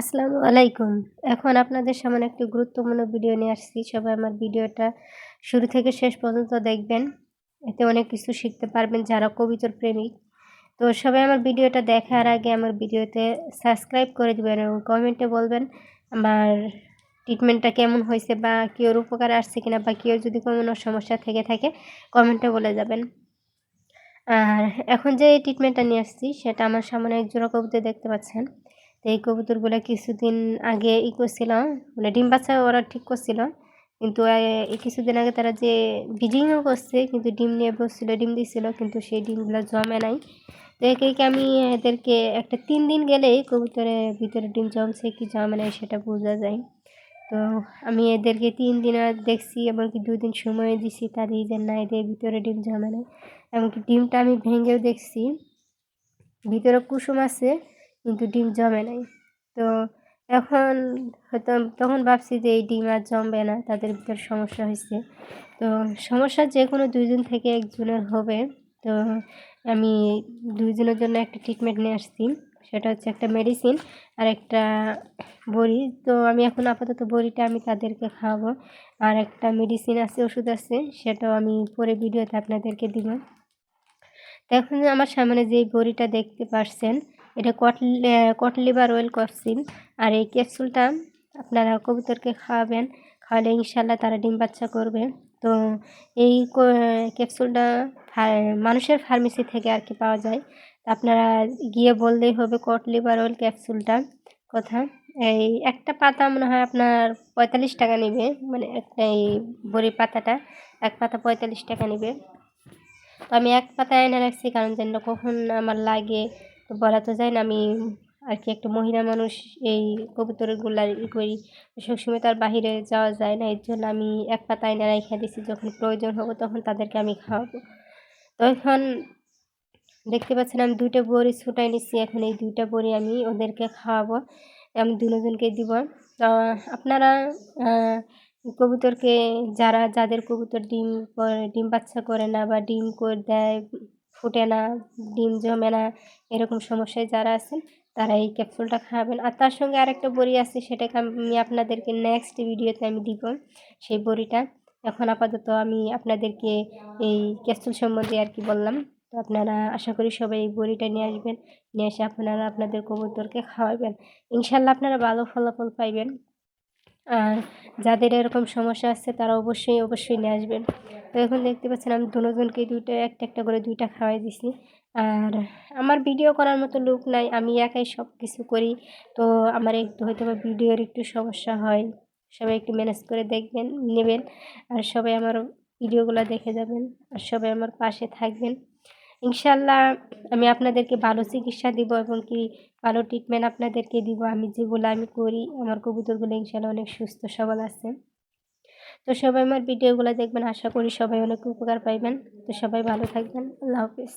আসসালামু আলাইকুম। এখন আপনাদের সামনে একটি গুরুত্বপূর্ণ ভিডিও নিয়ে আসছি। সবাই আমার ভিডিওটা শুরু থেকে শেষ পর্যন্ত দেখবেন। এতে অনেক কিছু শিখতে পারবেন যারা কবিতর প্রেমিক। তো সবাই আমার ভিডিওটা দেখার আগে আমার ভিডিওতে সাবস্ক্রাইব করে দেবেন এবং কমেন্টে বলবেন আমার ট্রিটমেন্টটা কেমন হয়েছে বা কেউর উপকার আসছে কিনা বা কেউ যদি কোনো সমস্যা থেকে থাকে কমেন্টে বলে যাবেন। আর এখন যে ট্রিটমেন্টটা নিয়ে আসছি, সেটা আমার সামনে এক জোড়া কবিতা দেখতে পাচ্ছেন। তো এই কবুতরগুলো কিছুদিন আগে ই করছিলাম মানে ডিম বাচ্চা ওরা ঠিক করছিল, কিন্তু কিছুদিন আগে তারা যে ব্রিডিংও করছে, কিন্তু ডিম নিয়ে বসছিল, ডিম দিছিল, কিন্তু সেই ডিমগুলো জমে নাই। তো একে আমি এদেরকে একটা তিন দিন গেলেই কবুতরের ভিতরে ডিম জমছে কি জমে নাই সেটা বোঝা যায়। তো আমি এদেরকে তিন দিন দেখছি, এমনকি দুই দিন সময় দিছি তাদের যে না এদের ভিতরে ডিম জমে নাই। এমনকি ডিমটা আমি ভেঙেও দেখছি। ভিতরে কুসুম আছে কিন্তু ডিম জমে নাই। তো এখন হয়তো তখন ভাবছি যে এই ডিম আর জমবে না, তাদের ভিতর সমস্যা হয়েছে তো সমস্যা যে কোনো দুইজন থেকে একজনের হবে। তো আমি দুইজনের জন্য একটা ট্রিটমেন্ট নিয়ে আসছি। সেটা হচ্ছে একটা মেডিসিন আর একটা বড়ি। তো আমি এখন আপাতত বড়িটা আমি তাদেরকে খাওয়াবো। আর একটা মেডিসিন আছে, ওষুধ আছে, সেটাও আমি পরে ভিডিওতে আপনাদেরকে দিব। তো এখন আমার সামনে যে বড়িটা দেখতে পারছেন এটা কটলি কটলিভার অয়েল করসিন আর এই ক্যাপসুলটা আপনারা কবুতরকে খাওয়াবেন, খাওয়ালে ইনশাল্লাহ তারা ডিম বাচ্চা করবে। তো এই ক্যাপসুলটা মানুষের ফার্মেসি থেকে আর কি পাওয়া যায়। আপনারা গিয়ে বললেই হবে কটলিভার অয়েল ক্যাপসুলটা কথা, এই একটা পাতা মনে হয় আপনার পঁয়তাল্লিশ টাকা নেবে মানে একটা এই বড়ি পাতাটা, এক পাতা পঁয়তাল্লিশ টাকা নেবে। তো আমি এক পাতা এনে রাখছি, কারণ যেন কখন আমার লাগে তো বলা তো যায় না, আমি আর কি একটা মহিলা মানুষ, এই কবুতরগুলো ই করি। সবসময় তার বাহিরে যাওয়া যায় না, এর জন্য আমি এক পাতা এনে রেখে দিচ্ছি যখন প্রয়োজন হবে তখন তাদেরকে আমি খাওয়াবো। তো এখন দেখতে পাচ্ছেন আমি দুইটা বড়ি ছুটাই নিচ্ছি এখন এই দুইটা বড়ি আমি ওদেরকে খাওয়াবো, আমি দুজনকে দিব। আপনারা কবুতরকে যারা, যাদের কবুতর ডিম ডিম বাচ্চা করে না বা ডিম করে দেয় ফুটে না, ডিম জমে না, এরকম সমস্যায় যারা আছেন তারা এই ক্যাপসুলটা খাবেন। আর তার সঙ্গে আরেকটা বড়ি আছে, সেটাকে আমি আপনাদেরকে নেক্সট ভিডিওতে আমি দিব। সেই বড়িটা এখন আপাতত আমি আপনাদেরকে এই ক্যাপসুল সম্বন্ধে আর কি বললাম। তো আপনারা আশা করি সবাই এই বড়িটা নিয়ে আসবেন। নিয়ে এসে আপনারা আপনাদের কবুতরকে খাওয়াবেন। ইনশাল্লাহ আপনারা ভালো ফলাফল পাইবেন। আর যাদের এরকম সমস্যা আছে তারা অবশ্যই অবশ্যই নিয়ে আসবেন। তো এখন দেখতে পাচ্ছেন আমি দুজনকে দুইটা, একটা একটা করে দুইটা খাওয়াই দিছি। আর আমার ভিডিও করার মতো লোক নাই, আমি একাই সব কিছু করি। তো আমার একটু হয়তো বা ভিডিওর একটু সমস্যা হয়, সবাই একটু ম্যানেজ করে দেখবেন, নেবেন। আর সবাই আমার ভিডিওগুলো দেখে যাবেন, আর সবাই আমার পাশে থাকবেন। ইনশাল্লাহ আমি আপনাদেরকে ভালো চিকিৎসা দিব এবং কি ভালো ট্রিটমেন্ট আপনাদেরকে দিব। আমি যেগুলো আমি করি, আমার কবুতরগুলো ইনশাল্লাহ অনেক সুস্থ, সবল আছে। তো সবাই আমার ভিডিওগুলো দেখবেন, আশা করি সবাই অনেক উপকার পাইবেন। তো সবাই ভালো থাকবেন। আল্লাহ হাফিজ।